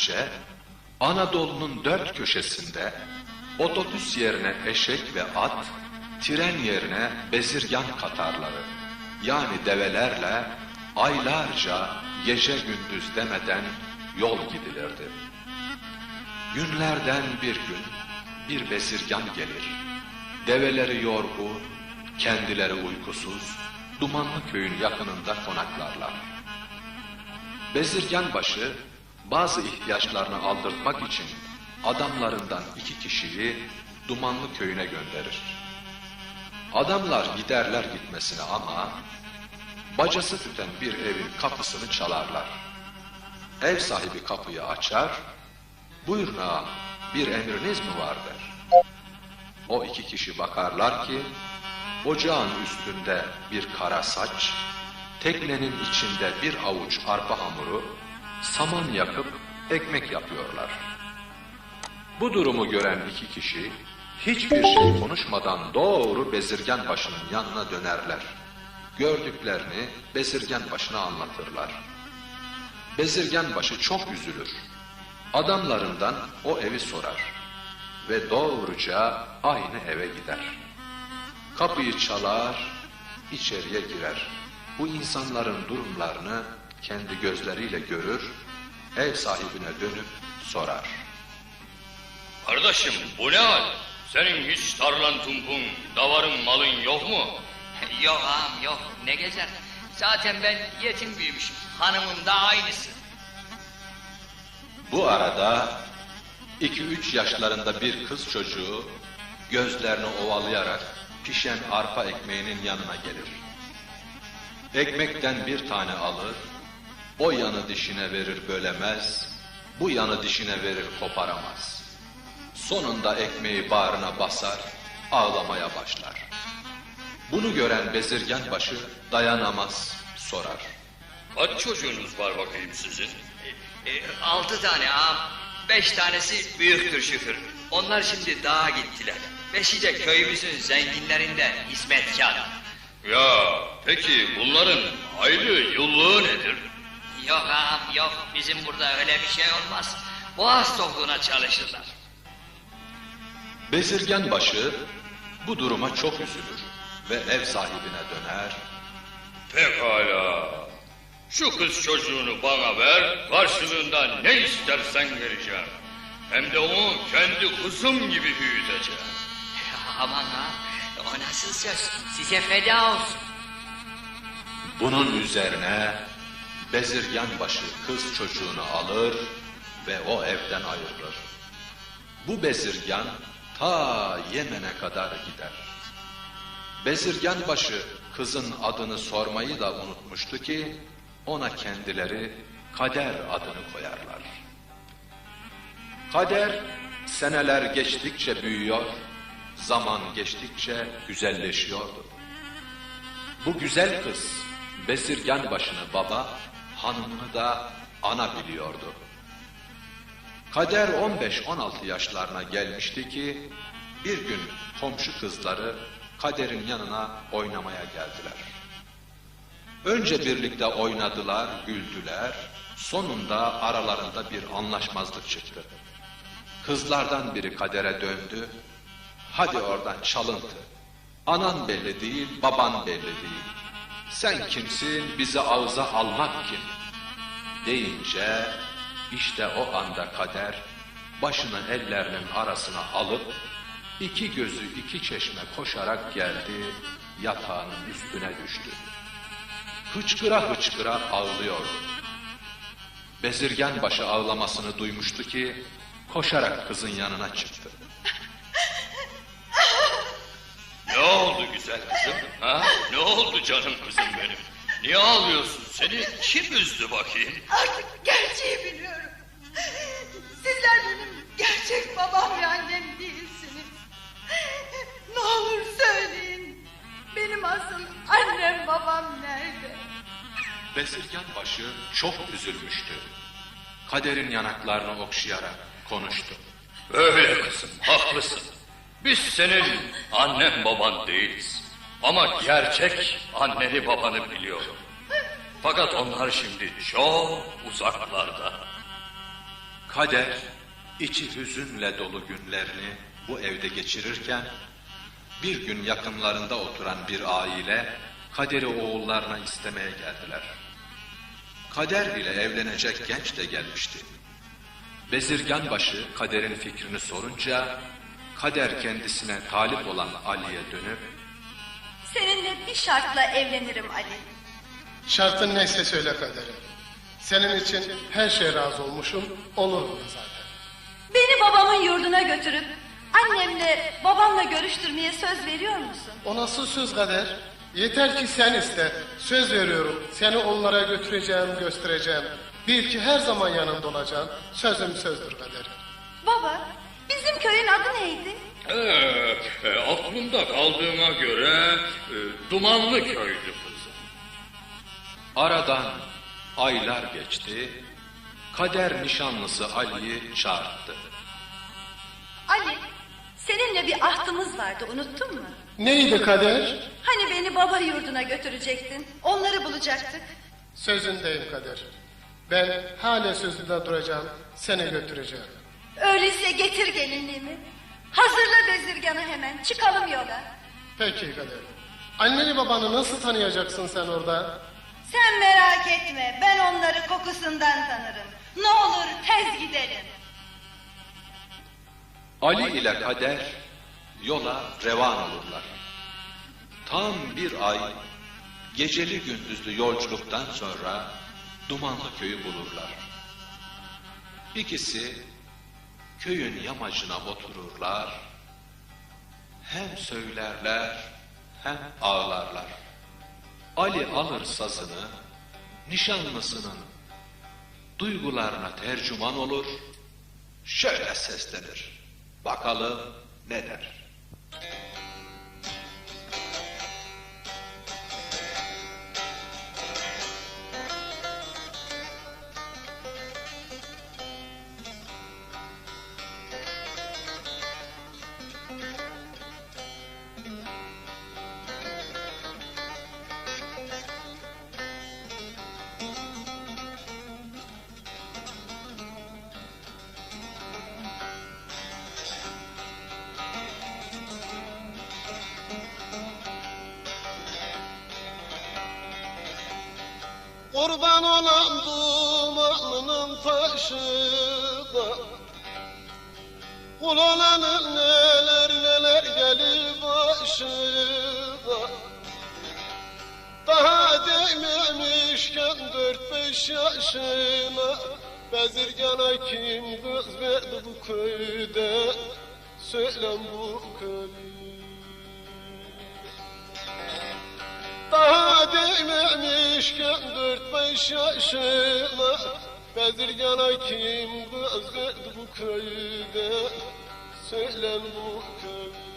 Önce Anadolu'nun dört köşesinde otobüs yerine eşek ve at, tren yerine bezirgan katarları yani develerle aylarca gece gündüz demeden yol gidilirdi. Günlerden bir gün bir bezirgan gelir. Develeri yorgun, kendileri uykusuz, Dumanlı köyün yakınında konaklarlar. Bezirgan başı bazı ihtiyaçlarını aldırtmak için adamlarından iki kişiyi Dumanlı köyüne gönderir. Adamlar giderler gitmesine ama bacası tüten bir evin kapısını çalarlar. Ev sahibi kapıyı açar, buyurun ağam bir emriniz mi var der. O iki kişi bakarlar ki ocağın üstünde bir kara saç, teknenin içinde bir avuç arpa hamuru, saman yakıp ekmek yapıyorlar. Bu durumu gören iki kişi hiçbir şey konuşmadan doğru bezirgen başının yanına dönerler. Gördüklerini bezirgen başına anlatırlar. Bezirgen başı çok üzülür. Adamlarından o evi sorar ve doğruca aynı eve gider. Kapıyı çalar, içeriye girer. Bu insanların durumlarını kendi gözleriyle görür, ev sahibine dönüp sorar. Kardeşim bu ne hal? Senin hiç tarlan tumpun, davarın malın yok mu? Yok ağam yok ne gezer. Zaten ben yetim büyümüşüm. Hanımım da aynısı. Bu arada iki üç yaşlarında bir kız çocuğu gözlerini ovalayarak pişen arpa ekmeğinin yanına gelir. Ekmekten bir tane alır, o yanı dişine verir bölemez, bu yanı dişine verir koparamaz. Sonunda ekmeği bağrına basar, ağlamaya başlar. Bunu gören bezirgen başı dayanamaz, sorar. Kaç çocuğunuz var bakayım sizin? E, altı tane ağam. Beş tanesi büyüktür şükür. Onlar şimdi dağa gittiler. Beşi de köyümüzün zenginlerinden hizmetkar. Ya peki bunların aylığı yıllığı nedir? Yok ağam yok bizim burada öyle bir şey olmaz. Boğaz tokluğuna çalışırlar. Bezirgen başı bu duruma çok üzülür ve ev sahibine döner. Pekala. Şu kız çocuğunu bana ver, karşılığında ne istersen vereceğim. Hem de onu kendi kızım gibi büyüteceğim. Aman ağam o nasıl söz size feda olsun. Bunun üzerine bezirgen başı kız çocuğunu alır ve o evden ayrılır. Bu bezirgan ta Yemen'e kadar gider. Bezirgan başı kızın adını sormayı da unutmuştu ki ona kendileri Kader adını koyarlar. Kader seneler geçtikçe büyüyor, zaman geçtikçe güzelleşiyordu. Bu güzel kız Bezirgan başını baba, hanımını da ana biliyordu. Kader 15-16 yaşlarına gelmişti ki bir gün komşu kızları Kader'in yanına oynamaya geldiler. Önce birlikte oynadılar, güldüler. Sonunda aralarında bir anlaşmazlık çıktı. Kızlardan biri Kader'e döndü. Hadi oradan çalıntı. Anan belli değil, baban belli değil. Sen kimsin, bizi ağza almak kim? Deyince işte o anda kader başını ellerinin arasına alıp iki gözü iki çeşme koşarak geldi, yatağının üstüne düştü. Hıçkıra hıçkıra ağlıyordu. Bezirgen başı ağlamasını duymuştu ki koşarak kızın yanına çıktı. Ne oldu güzel kızım? Ha? Ne oldu canım kızım benim? Niye ağlıyorsun? Seni kim üzdü bakayım? Artık gerçeği biliyorum. Sizler benim gerçek babam ve annem değilsiniz. Ne olur söyleyin. Benim asıl annem babam nerede? Bezirgan başı çok üzülmüştü. Kaderin yanaklarını okşayarak konuştu. Öyle kızım, haklısın. Biz senin annen baban değiliz. Ama gerçek anneni babanı biliyorum. Fakat onlar şimdi çok uzaklarda. Kader içi hüzünle dolu günlerini bu evde geçirirken bir gün yakınlarında oturan bir aile Kader'i oğullarına istemeye geldiler. Kader ile evlenecek genç de gelmişti. Bezirgan başı Kader'in fikrini sorunca Kader kendisine talip olan Ali'ye dönüp Seninle bir şartla evlenirim Ali. Şartın neyse söyle kaderim. Senin için her şeye razı olmuşum, olurum da zaten. Beni babamın yurduna götürüp annemle babamla görüştürmeye söz veriyor musun? O nasıl söz kader? Yeter ki sen iste. Söz veriyorum. Seni onlara götüreceğim, göstereceğim. Bil ki her zaman yanında olacağım. Sözüm sözdür kader. Baba, bizim köyün adı neydi? Ee, e, aklımda kaldığıma göre e, Dumanlı köydü kızım. Aradan aylar geçti. Kader nişanlısı Ali'yi çağırdı. Ali, seninle bir ahdımız vardı unuttun mu? Neydi kader? Hani beni baba yurduna götürecektin, onları bulacaktık. Sözündeyim kader. Ben hala sözünde duracağım, seni götüreceğim. Öyleyse getir gelinliğimi. Hazırla bezirganı hemen, çıkalım yola. Peki kader. Anneni babanı nasıl tanıyacaksın sen orada? Sen merak etme, ben onları kokusundan tanırım. Ne olur tez gidelim. Ali ile Kader yola revan olurlar. Tam bir ay geceli gündüzlü yolculuktan sonra Dumanlı köyü bulurlar. İkisi köyün yamacına otururlar. Hem söylerler hem ağlarlar. Ali alır sazını, nişanlısının duygularına tercüman olur, şöyle seslenir. Bakalım ne der? Taşına Kul olanın neler neler gelir başına Daha değmemişken dört beş yaşına Bezirgana kim kız verdi bu köyde? Söylem bu köyde. Daha değmemişken dört beş yaşıma Bezirgana kim verdi bu köyde Söylen bu köy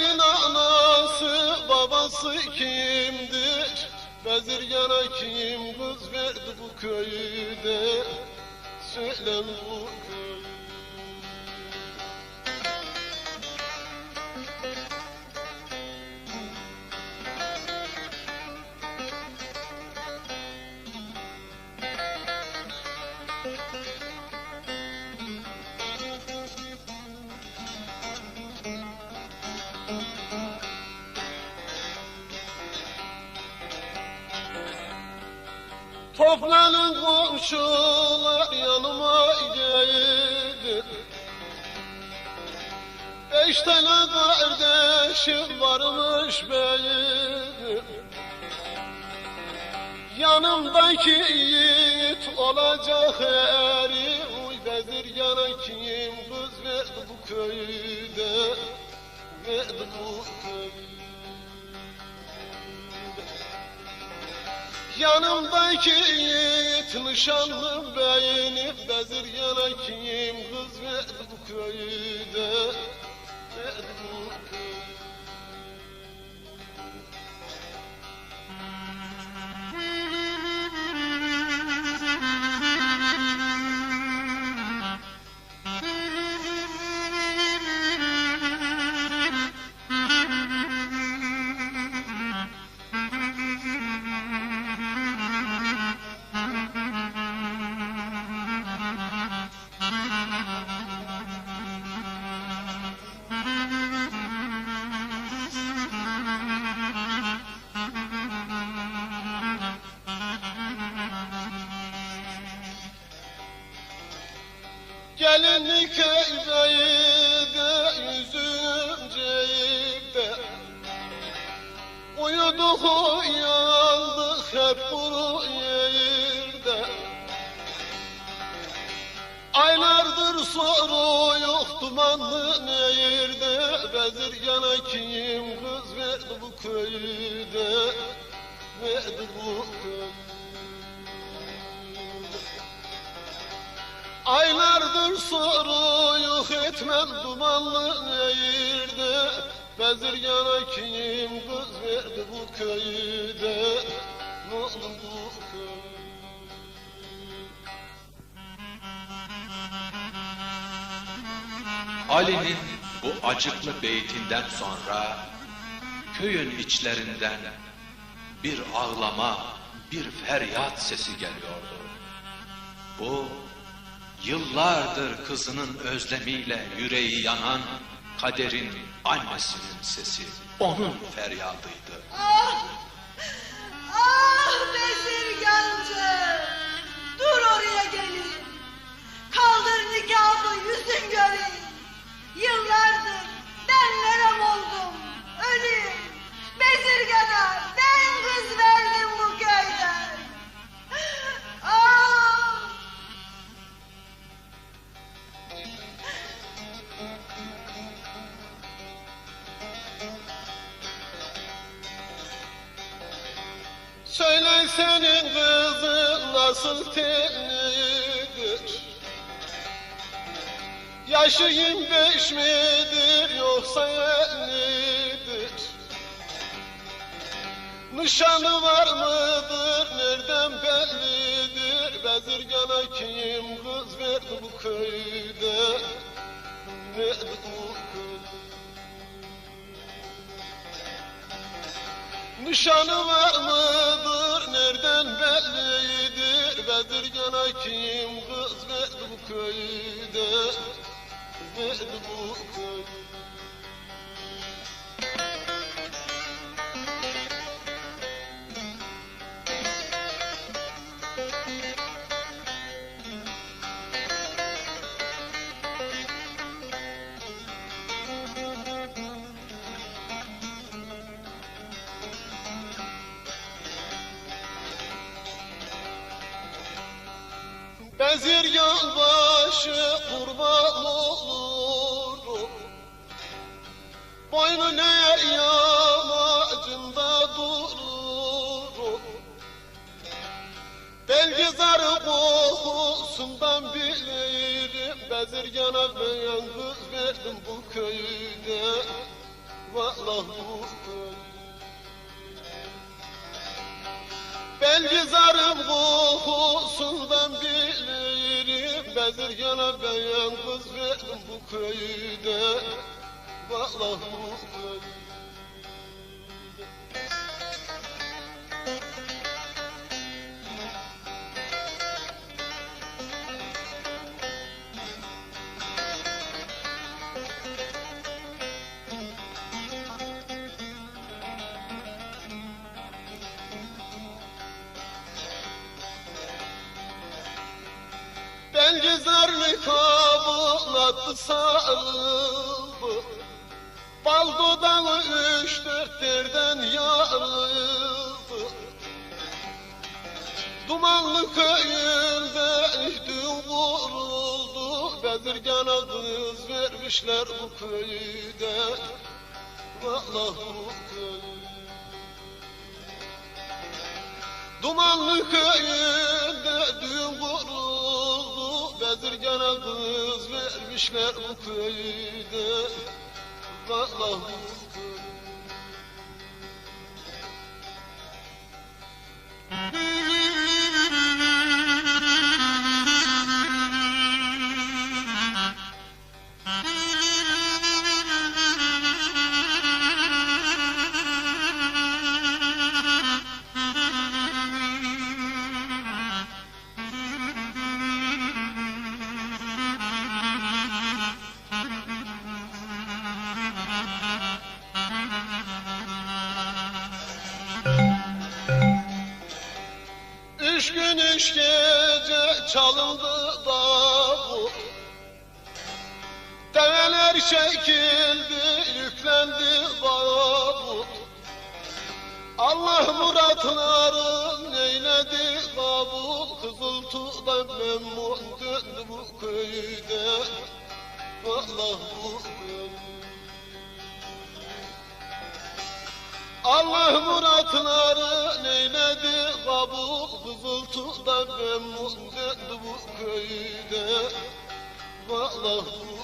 Kaderin anası babası kimdir? Bezirgana kim kız verdi bu köyde? Söylen bu köyde. Toplanın komşular yanıma gelin Beş tane kardeşim varmış benim. Yanımdaki yiğit olacak eri Uy bezir yana kim? Kız verdi bu köyde Verdi bu köyde Yanımdaki yiğit nişanlı beyni Bezir yana kim? Kız verdi bu köyde Verdi Aylardır soru yok dumanlı nehirde Bezir yana kim kız verdi bu köyde? Verdi bu köyde? Aylardır soru yok etmem dumanlı nehirde Bezir yana kim kız verdi bu köyde? Ne oldu bu köyde Ali'nin bu acıklı beytinden sonra köyün içlerinden bir ağlama, bir feryat sesi geliyordu. Bu yıllardır kızının özlemiyle yüreği yanan kaderin annesinin sesi, onun feryadıydı. Ah! Ah bezirgancı! Dur oraya gelin. Kaldır nikahımı yüzün göreyim. Yıllardır ben Yaşı 25 midir yoksa ellidir? Nişanı var mıdır nereden bellidir? Bezirgana kim kız verdi bu köyde? Verdi bu köyde. Nişanı var mıdır, nereden bellidir? Bedirgana kim kız verdi bu köyde? Verdi bu köyde. Bezirgan başı kurban olurum Boynu ne yamacında dururum. Belgizarı kokusundan bilirim. Bezirgana beyan kız verdim bu köyde. Vallahi bu köyde Belgizarım kokusundan bilirim. Bezirgana beyan kız verdim bu köyde ben güzel mi kabul etsen Bal dudağı üç dört yerden yarıldı. Dumanlı köyünde düğün vuruldu. Bezirgana kız vermişler bu köyde. Vallahi bu köyde Dumanlı köyünde düğün kuruldu Bezirgana kız vermişler bu köyde Vallahi bu çalındı davul Develer çekildi yüklendi bavul Allah muratların eyledi kabul Kızıltuğdan memnun döndü bu köyde. Allah bu köyde Allah muratları neyledi? Kabul Kızıltuğda memnun döndü bu köyde. Vallahi